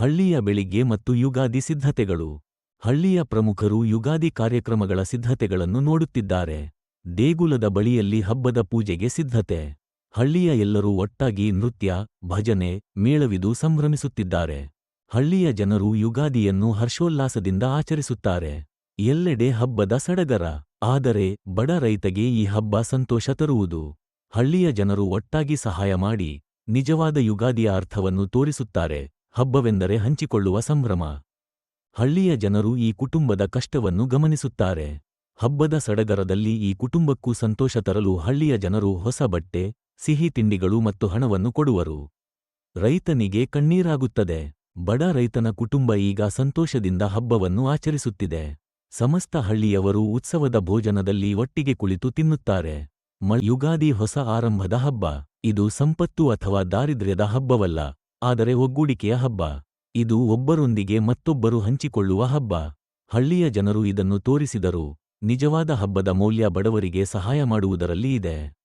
ಹಳ್ಳಿಯ ಬೆಳಿಗ್ಗೆ ಮತ್ತು ಯುಗಾದಿ ಸಿದ್ಧತೆಗಳು. ಹಳ್ಳಿಯ ಪ್ರಮುಖರು ಯುಗಾದಿ ಕಾರ್ಯಕ್ರಮಗಳ ಸಿದ್ಧತೆಗಳನ್ನು ನೋಡುತ್ತಿದ್ದಾರೆ. ದೇಗುಲದ ಬಳಿಯಲ್ಲಿ ಹಬ್ಬದ ಪೂಜೆಗೆ ಸಿದ್ಧತೆ. ಹಳ್ಳಿಯ ಎಲ್ಲರೂ ಒಟ್ಟಾಗಿ ನೃತ್ಯ, ಭಜನೆ, ಮೇಳವಿದು ಸಂಭ್ರಮಿಸುತ್ತಿದ್ದಾರೆ. ಹಳ್ಳಿಯ ಜನರು ಯುಗಾದಿಯನ್ನು ಹರ್ಷೋಲ್ಲಾಸದಿಂದ ಆಚರಿಸುತ್ತಾರೆ. ಎಲ್ಲೆಡೆ ಹಬ್ಬದ ಸಡಗರ. ಆದರೆ ಬಡ ರೈತಗೆ ಈ ಹಬ್ಬ ಸಂತೋಷ ತರುವುದು. ಹಳ್ಳಿಯ ಜನರು ಒಟ್ಟಾಗಿ ಸಹಾಯ ಮಾಡಿ, ನಿಜವಾದ ಯುಗಾದಿಯ ಅರ್ಥವನ್ನು ತೋರಿಸುತ್ತಾರೆ. ಹಬ್ಬವೆಂದರೆ ಹಂಚಿಕೊಳ್ಳುವ ಸಂಭ್ರಮ. ಹಳ್ಳಿಯ ಜನರು ಈ ಕುಟುಂಬದ ಕಷ್ಟವನ್ನು ಗಮನಿಸುತ್ತಾರೆ. ಹಬ್ಬದ ಸಡಗರದಲ್ಲಿ ಈ ಕುಟುಂಬಕ್ಕೂ ಸಂತೋಷ ತರಲು ಹಳ್ಳಿಯ ಜನರು ಹೊಸ ಬಟ್ಟೆ, ಸಿಹಿ ತಿಂಡಿಗಳು ಮತ್ತು ಹಣವನ್ನು ಕೊಡುವರು. ರೈತನಿಗೆ ಕಣ್ಣೀರಾಗುತ್ತದೆ. ಬಡ ರೈತನ ಕುಟುಂಬ ಈಗ ಸಂತೋಷದಿಂದ ಹಬ್ಬವನ್ನು ಆಚರಿಸುತ್ತಿದೆ. ಸಮಸ್ತ ಹಳ್ಳಿಯವರು ಉತ್ಸವದ ಭೋಜನದಲ್ಲಿ ಒಟ್ಟಿಗೆ ಕುಳಿತು ತಿನ್ನುತ್ತಾರೆ. ಯುಗಾದಿ ಹೊಸ ಆರಂಭದ ಹಬ್ಬ. ಇದು ಸಂಪತ್ತು ಅಥವಾ ದಾರಿದ್ರ್ಯದ ಹಬ್ಬವಲ್ಲ. ಆದರೆ ಒಗ್ಗೂಡಿಕೆಯ ಹಬ್ಬ. ಇದು ಒಬ್ಬರೊಂದಿಗೆ ಮತ್ತೊಬ್ಬರು ಹಂಚಿಕೊಳ್ಳುವ ಹಬ್ಬ. ಹಳ್ಳಿಯ ಜನರು ಇದನ್ನು ತೋರಿಸಿದರು. ನಿಜವಾದ ಹಬ್ಬದ ಮೌಲ್ಯ ಬಡವರಿಗೆ ಸಹಾಯ ಮಾಡುವುದರಲ್ಲಿ ಇದೆ.